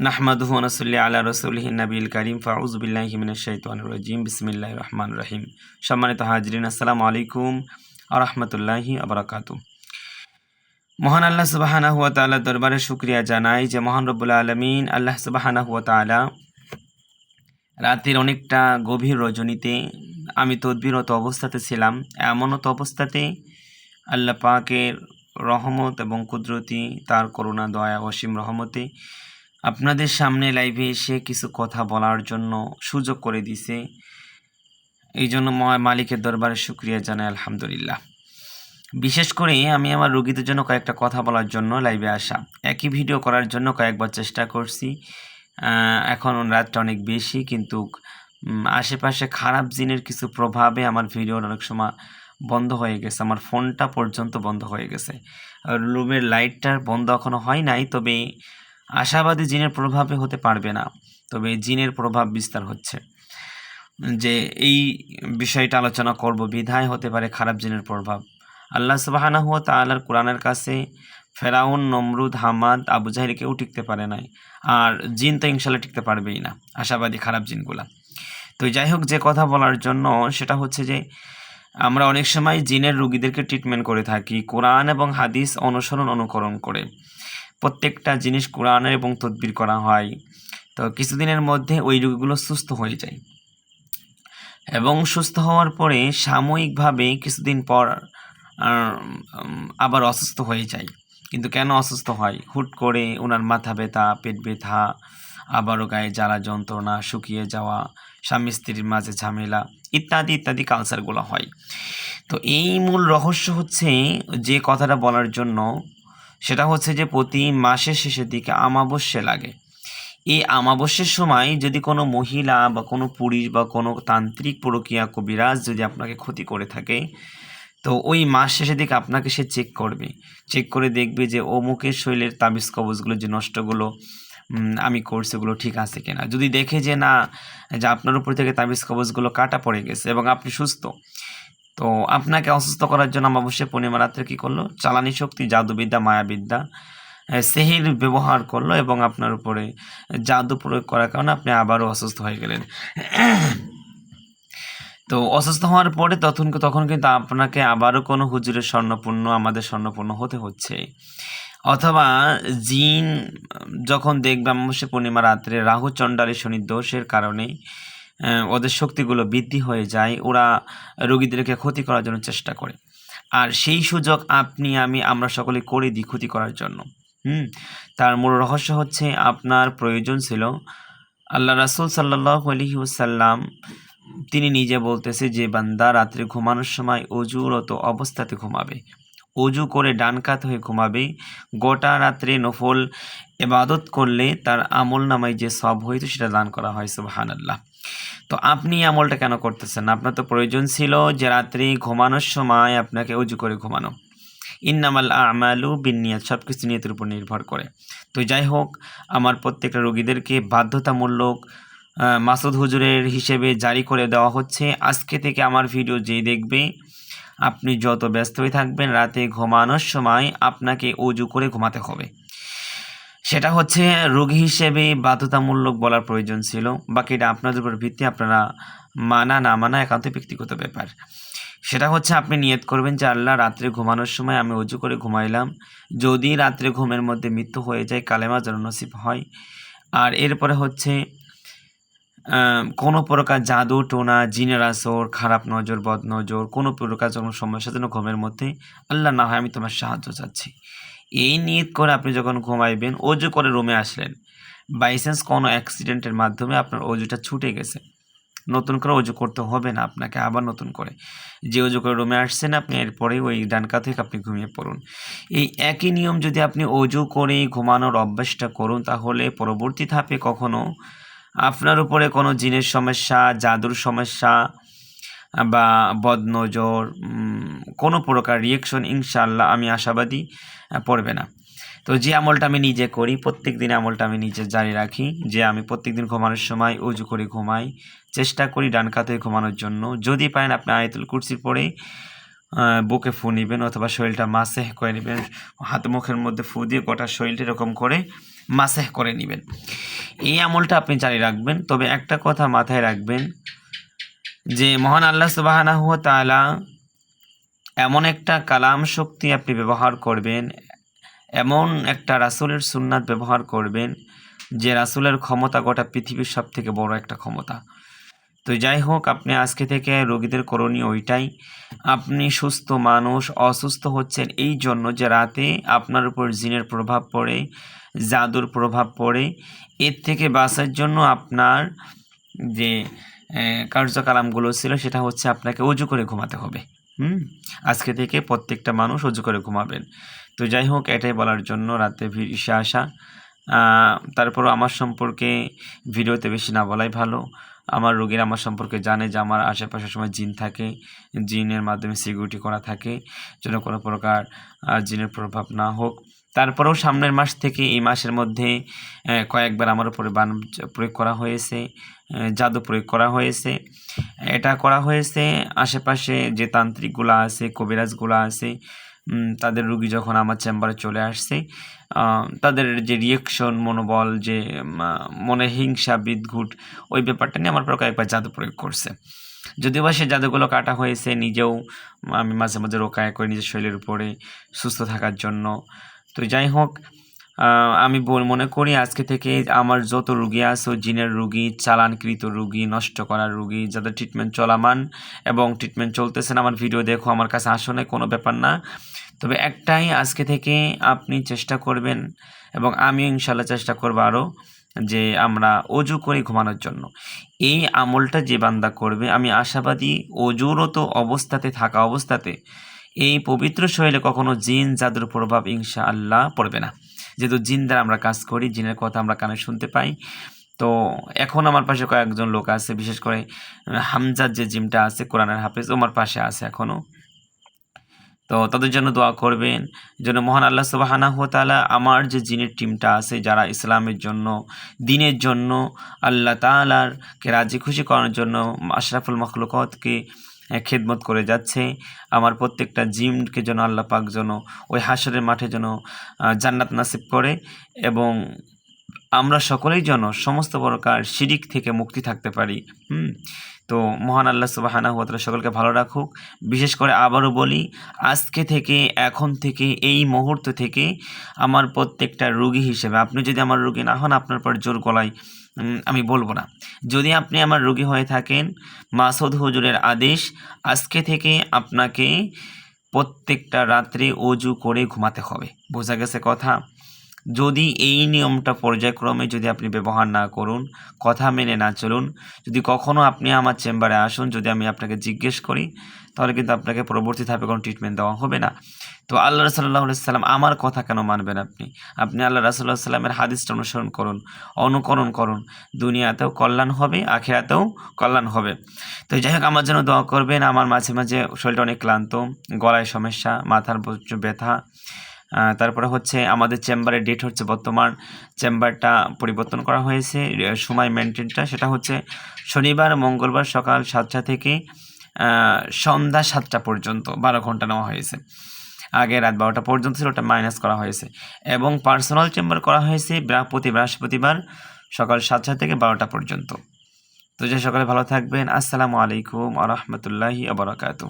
নাহমাদুহু নসল্লি আলা রসুলহি নবীল করিম। ফাউজবিল্লাহিমিনশাইতানরজিম বিসমিল্লাহ রহমান রহিম। সম্মানিত হাজরিন, আসসালামু আলাইকুম আরহামতুল্লাহি আবরাকাতু মহান আল্লাহ সুবাহানা হুয়া তাআলা দরবারে শুক্রিয়া জানাই যে মহান রব্বুল আলমিন আল্লাহ সুবাহানা হুয়া তাআলা রাতের অনেকটা গভীর রজনীতে আমি তদ্বিরত অবস্থাতে ছিলাম। এমনত অবস্থাতে আল্লাহ পাকের রহমত এবং কুদরতি, তার করুণা, দয়া, অসীম রহমতে আপনাদের সামনে লাইভে এসে কিছু কথা বলার জন্য সুযোগ করে দিছে। এই জন্য মালিকের দরবারে শুক্রিয়া জানাই, আলহামদুলিল্লাহ। বিশেষ করে আমি আমার রোগীদের জন্য কয়েকটা কথা বলার জন্য লাইভে আসা। একই ভিডিও করার জন্য কয়েকবার চেষ্টা করছি। এখন রাতটা অনেক বেশি, কিন্তু আশেপাশে খারাপ জিনের কিছু প্রভাবে আমার ভিডিও অনেক সময় বন্ধ হয়ে গেছে। আমার ফোনটা পর্যন্ত বন্ধ হয়ে গেছে। রুমের লাইটটা বন্ধ এখনও হয় নাই, তবে আশাবাদী জিনের প্রভাবে হতে পারবে না। তবে জিনের প্রভাব বিস্তার হচ্ছে। যে এই বিষয়টা আলোচনা করব, বিধায় হতে পারে খারাপ জিনের প্রভাব। আল্লাহ সুবাহানা হুয়া তাআলার কোরআনের কাছে ফেরাউন, নমরুদ, হামাদ, আবু জাহির কেউ টিকতে পারে নাই। আর জিন তো ইনশাল্লাহ টিকতে পারবেই না, আশাবাদী খারাপ জিনগুলা। তো যাই হোক, যে কথা বলার জন্য সেটা হচ্ছে যে আমরা অনেক সময় জিনের রুগীদেরকে ট্রিটমেন্ট করে থাকি, কোরআন এবং হাদিস অনুসরণ, অনুকরণ করে। প্রত্যেকটা জিনিস কোরআনের এবং তদবির করা হয়। তো কিছুদিনের মধ্যে ওই রোগীগুলো সুস্থ হয়ে যায়। এবং সুস্থ হওয়ার পরে সাময়িকভাবে কিছুদিন পর আবার অসুস্থ হয়ে যায়। কিন্তু কেন অসুস্থ হয়? হুট করে ওনার মাথা ব্যথা, পেট ব্যথা, আবারও গায়ে জ্বালা, যন্ত্রণা, শুকিয়ে যাওয়া, স্বামী স্ত্রীর মাঝে ঝামেলা ইত্যাদি ইত্যাদি কালচারগুলো হয়। তো এই মূল রহস্য হচ্ছে যে কথাটা বলার জন্য সেটা হচ্ছে যে প্রতি মাসের শেষের দিকে আমাবস্যা লাগে। এই আমাবস্যার সময় যদি কোনো মহিলা বা কোনো পুরুষ বা কোনো তান্ত্রিক প্রক্রিয়া কবিরাজ যদি আপনাকে ক্ষতি করে থাকে, তো ওই মাস শেষের দিকে আপনাকে সে চেক করবে। চেক করে দেখবে যে অমুকের শৈলের তাবিজ কবজগুলো যে নষ্টগুলো আমি করছি ওগুলো ঠিক আছে কিনা। যদি দেখে যে না, যে আপনার উপর থেকে তাবিজ কবজগুলো কাটা পড়ে গেছে এবং আপনি সুস্থ তো আপনাকে অসুস্থ করার জন্য অবশ্যই পূর্ণিমা রাত্রে কী করল? চালানি শক্তি, জাদুবিদ্যা, মায়াবিদ্যা সেহির ব্যবহার করল এবং আপনার উপরে জাদু প্রয়োগ করার কারণে আপনি আবারও অসুস্থ হয়ে গেলেন। তো অসুস্থ হওয়ার পরে তখন তখন কিন্তু আপনাকে আবারও কোনো হুজুরের স্বর্ণপূর্ণ, আমাদের স্বর্ণপূর্ণ হতে হচ্ছে। অথবা জিন, যখন দেখবে অমাবস্যা পূর্ণিমা রাত্রে রাহু চণ্ডালী শনি দোষের কারণে ওদের শক্তিগুলো বৃদ্ধি হয়ে যায়, ওরা রোগীদেরকে ক্ষতি করার জন্য চেষ্টা করে। আর সেই সুযোগ আপনি, আমি, আমরা সকলে করে দিই ক্ষতি করার জন্য। হুম? তার মূল রহস্য হচ্ছে আপনার প্রয়োজন ছিল। আল্লাহ রাসুল সাল্লাহ আলহি ওসাল্লাম তিনি নিজে বলতেছে যে, বান্দা রাত্রে ঘুমানোর সময় অজুরত অবস্থাতে ঘুমাবে। অজু করে ডান কাত হয়ে ঘুমাবে। গোটা রাত্রে নফল এবাদত করলে তার আমল নামায় যে সব হইতো সেটা দান করা হয় সুবাহান আল্লাহ তো আপনি আমলটা কেন করতেছেন? আপনার তো প্রয়োজন ছিল যে রাত্রে ঘুমানোর সময় আপনাকে অজু করে ঘুমানো। ইন্নামাল আমালু বিনিয়াত সব কিছু নিয়তের উপর নির্ভর করে। তো যাই হোক, আমার প্রত্যেকটা রোগীদেরকে বাধ্যতামূলক মাসুদ হুজুরের হিসেবে জারি করে দেওয়া হচ্ছে। আজকে থেকে আমার ভিডিও যেই দেখবে, আপনি যত ব্যস্ত হয়ে থাকবেন, রাতে ঘুমানোর সময় আপনাকে অজু করে ঘুমাতে হবে। সেটা হচ্ছে রোগী হিসেবে বাধ্যতামূলক বলার প্রয়োজন ছিল। বাকিটা আপনাদের উপর ভিত্তি আপনারা মানা, না মানা একান্ত ব্যক্তিগত ব্যাপার। সেটা হচ্ছে আপনি নিয়ত করবেন যে আল্লাহ রাত্রে ঘুমানোর সময় আমি অজু করে ঘুমাইলাম। যদি রাত্রে ঘুমের মধ্যে মৃত্যু হয়ে যায়, কালেমা যেন নসিব হয়। আর এরপরে হচ্ছে কোনো প্রকার জাদু, টোনা, জিনের আসর, খারাপ নজর বদ নজর কোনো প্রকার কোনো সমস্যা যেন ঘুমের মধ্যে আল্লাহ না হয়, আমি তোমার সাহায্য চাচ্ছি। এই নিয়ত করে আপনি যখন ঘুমাইবেন, অজু করে রুমে আসলেন বাইচান্স কোনো অ্যাক্সিডেন্টের মাধ্যমে আপনার অজুটা ছুটে গেছে। নতুন করে অজু করতে হবে না আপনাকে, আবার নতুন করে। যে অজু করে রুমে আসছেন আপনি এরপরে ওই ডানকা থেকে আপনি ঘুমিয়ে পড়ুন। এই একই নিয়ম যদি আপনি অজু করে ঘুমানোর অভ্যাসটা করুন, তাহলে পরবর্তী ধাপে কখনো আপনার উপরে কোনো জিনের সমস্যা, জাদুর সমস্যা বা বদনজর কোনো প্রকার রিয়েকশন ইনশাল্লাহ আমি আশাবাদী পড়বে না। তো যে আমলটা আমি নিজে করি প্রত্যেক দিন আমলটা আমি নিজে জারি রাখি যে আমি প্রত্যেক দিন ঘুমানোর সময় উজু করে ঘুমাই চেষ্টা করি ডান কাতে ঘুমানোর জন্য। যদি পারেন আপনি আয়তুল কুরসি আহ, বুকে ফু নেবেন অথবা শরীরটা মাসেহ করে নেবেন হাত মুখের মধ্যে ফু দিয়ে গোটা শরীরটা এরকম করে মাসেহ করে নেবেন। এই আমলটা আপনি জারি রাখবেন। তবে একটা কথা মাথায় রাখবেন যে মহান আল্লাহ সুবাহানাহ তাআলা এমন একটা কালাম শক্তি আপনি ব্যবহার করবেন, এমন একটা রাসুলের সুন্নাত ব্যবহার করবেন, যে রাসুলের ক্ষমতা গোটা পৃথিবীর সব থেকে বড় একটা ক্ষমতা। তো যাই হোক, আপনি আজকে থেকে রোগীদের করণীয় ওইটাই। আপনি সুস্থ মানুষ, অসুস্থ হচ্ছেন এই জন্য যে রাতে আপনার উপর জিনের প্রভাব পড়ে, জাদুর প্রভাব পড়ে, এর থেকে বাঁচার জন্য আপনার যে কার্যকালামগুলো ছিল সেটা হচ্ছে আপনাকে অজু করে ঘুমাতে হবে। হুম, আজকে থেকে প্রত্যেকটা মানুষ অজু করে ঘুমাবেন। তো যাই হোক, এটাই বলার জন্য রাতে ভিড় এসে আসা। তারপরও আমার সম্পর্কে ভিডিওতে বেশি না বলাই ভালো। আমার রোগীরা আমার সম্পর্কে জানে যে আমার আশেপাশে সময় জিন থাকে। জিনের মাধ্যমে সিকিউরিটি করা থাকে। যেন কোনো প্রকার জিনের প্রভাব না হোক। তারপরেও সামনের মাস থেকে এই মাসের মধ্যে কয়েকবার আমার উপরে বান প্রয়োগ করা হয়েছে জাদু প্রয়োগ করা হয়েছে। এটা করা হয়েছে, আশেপাশে যে তান্ত্রিকগুলো আছে, কবিরাজগুলো আছে তাদের রুগী যখন আমার চেম্বারে চলে আসছে তাদের যে রিয়েকশন মনোবল, যে মনে হিংসা, বিদঘুট, ওই ব্যাপারটা নিয়ে আমার পর কয়েকবার জাদু প্রয়োগ করছে। যদিও বা সে জাদুগুলো কাটা হয়েছে নিজেও, আমি মাঝে মাঝে রোকায় করে নিজের শরীরের উপরে, সুস্থ থাকার জন্য। তো যাই হোক আমি মনে করি আজকে থেকে আমার যত রুগী আছে, জিনের রুগী, চালানকৃত রুগী, নষ্ট করার রুগী, যাদের ট্রিটমেন্ট চলামান এবং ট্রিটমেন্ট চলতেছে না, আমার ভিডিও দেখো, আমার কাছে আসনে কোনো ব্যাপার না। তবে একটাই আজকে থেকে আপনি চেষ্টা করবেন এবং আমিও ইনশাল্লাহ চেষ্টা করব আরও যে আমরা অজু করে ঘুমানোর জন্য। এই আমলটা যে বান্দা করবে, আমি আশাবাদী অজুরত অবস্থাতে থাকা অবস্থাতে এই পবিত্র শরীরে কখনো জিন, জাদুর প্রভাব ইনশা আল্লাহ পড়বে না। যেহেতু জিন দ্বারা আমরা কাজ করি, জিনের কথা আমরা কানে শুনতে পাই। তো এখন আমার পাশে কয়েকজন লোক আছে, বিশেষ করে হামজার যে জিমটা আছে, কোরআনের হাফেজ ও আমার পাশে আছে এখনও তো তাদের জন্য দোয়া করবেন, যেন মহান আল্লাহ সুবাহানা তাআলা আমার যে জিনের টিমটা আছে, যারা ইসলামের জন্য, দিনের জন্য, আল্লাহ তালারকে রাজি খুশি করার জন্য, আশরাফুল মখলুকতকে খেদমত করে যাচ্ছে। আমার প্রত্যেকটা জিমকে যেন আল্লাহ পাক যেন ওই হাসরের মাঠে যেন জান্নাত নাসিব করে এবং আমরা সকলেই যেন সমস্ত প্রকার শিরিক থেকে মুক্তি থাকতে পারি। হুম? তো মহান আল্লাহ সুবাহানা হাত সকলকে ভালো রাখুক। বিশেষ করে আবারও বলি, আজকে থেকে, এখন থেকে, এই মুহূর্ত থেকে আমার প্রত্যেকটা রুগী হিসেবে, আপনি যদি আমার রুগী না হন, আপনার পর জোর গলায় আমি বলব না। যদি আপনি আমার রোগী হয়ে থাকেন, মাসুদ হুজুরের আদেশ, আজকে থেকে আপনাকে প্রত্যেকটা রাত্রে অজু করে ঘুমাতে হবে। বোঝা গেছে কথা? যদি এই নিয়মটা পর্যায়ক্রমে যদি আপনি ব্যবহার না করুন, কথা মেনে না চলুন, যদি কখনও আপনি আমার চেম্বারে আসুন, যদি আমি আপনাকে জিজ্ঞেস করি, তাহলে কিন্তু আপনাকে পরবর্তী ধাপে কোনো ট্রিটমেন্ট দেওয়া হবে না। তো আল্লাহ সাল্লাহ সাল্লাম আমার কথা কেন মানবেন আপনি? আপনি আল্লাহ রাসাল্লাহ সাল্লামের হাদিসটা অনুসরণ করুন, অনুকরণ করুন। দুনিয়াতেও কল্যাণ হবে, আখেরাতেও কল্যাণ হবে। তো যাই হোক, আমার জন্য দোয়া করবেন। আমার মাঝে মাঝে শরীরটা অনেক ক্লান্ত, গলায় সমস্যা, মাথার ব্যথা। তারপরে হচ্ছে আমাদের চেম্বারের ডেট হচ্ছে বর্তমান। চেম্বারটা পরিবর্তন করা হয়েছে। সময় মেনটেনটা সেটা হচ্ছে শনিবার, মঙ্গলবার সকাল সাতটা থেকে সন্ধ্যা সাতটা পর্যন্ত বারো ঘণ্টা নেওয়া হয়েছে। আগে রাত বারোটা পর্যন্ত ছিল, ওটা মাইনাস করা হয়েছে। এবং পার্সোনাল চেম্বার করা হয়েছে প্রতি বৃহস্পতিবার সকাল সাতটা থেকে বারোটা পর্যন্ত। তো যে সকালে ভালো থাকবেন, আসসালামু আলাইকুম আ রহমতুল্লাহি আবরাকাতু